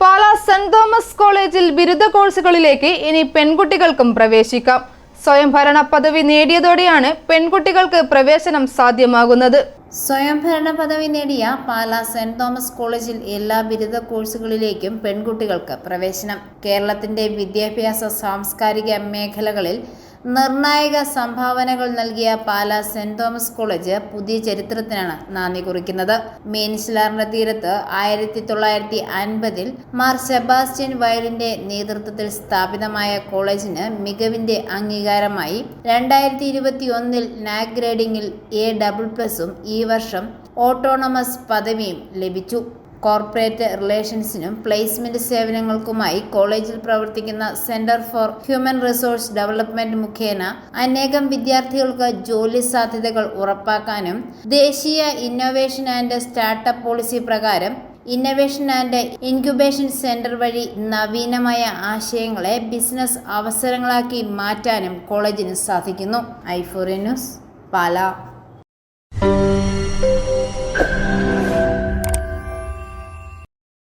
Pala saint Thomas കോളേജിൽ ബിരുദ കോഴ്സുകളിലേക്ക് ഇനി പെൺകുട്ടികൾക്കും പ്രവേശിക്കാം. സ്വയംഭരണ പദവി നേടിയതോടെയാണ് പെൺകുട്ടികൾക്ക് പ്രവേശനം സാധ്യമാകുന്നത്. സ്വയംഭരണ പദവി നേടിയ പാലാ സെന്റ് തോമസ് കോളേജിൽ എല്ലാ ബിരുദ കോഴ്സുകളിലേക്കും പെൺകുട്ടികൾക്ക് പ്രവേശനം. കേരളത്തിന്റെ വിദ്യാഭ്യാസ സാംസ്കാരിക മേഖലകളിൽ നിർണായക സംഭാവനകൾ നൽകിയ പാലാ സെന്റ് തോമസ് കോളേജ് പുതിയ ചരിത്രത്തിനാണ് നാന്ദി കുറിക്കുന്നത്. മീൻസിലാറിന്റെ തീരത്ത് ആയിരത്തി തൊള്ളായിരത്തി അൻപതിൽ മാർ സെബാസ്റ്റ്യൻ വയലിന്റെ നേതൃത്വത്തിൽ സ്ഥാപിതമായ കോളേജിന് മികവിന്റെ അംഗീകാരമായി. രണ്ടായിരത്തി ഇരുപത്തി ഒന്നിൽ നാക് ഗ്രേഡിംഗിൽ എ ഡബിൾ പ്ലസും ഈ വർഷം ഓട്ടോണമസ് പദവിയും ലഭിച്ചു. കോർപ്പറേറ്റ് റിലേഷൻസിനും പ്ലേസ്മെന്റ് സേവനങ്ങൾക്കുമായി കോളേജിൽ പ്രവർത്തിക്കുന്ന centre for human resource development മുഖേന അനേകം വിദ്യാർത്ഥികൾക്ക് ജോലി സാധ്യതകൾ ഉറപ്പാക്കാനും ദേശീയ ഇന്നോവേഷൻ ആൻഡ് സ്റ്റാർട്ടപ്പ് പോളിസി പ്രകാരം ഇന്നൊവേഷൻ ആൻഡ് ഇൻക്യുബേഷൻ സെന്റർ വഴി നവീനമായ ആശയങ്ങളെ ബിസിനസ് അവസരങ്ങളാക്കി മാറ്റാനും കോളേജിന് സാധിക്കുന്നു. ഐഫോറി ന്യൂസ് പാല.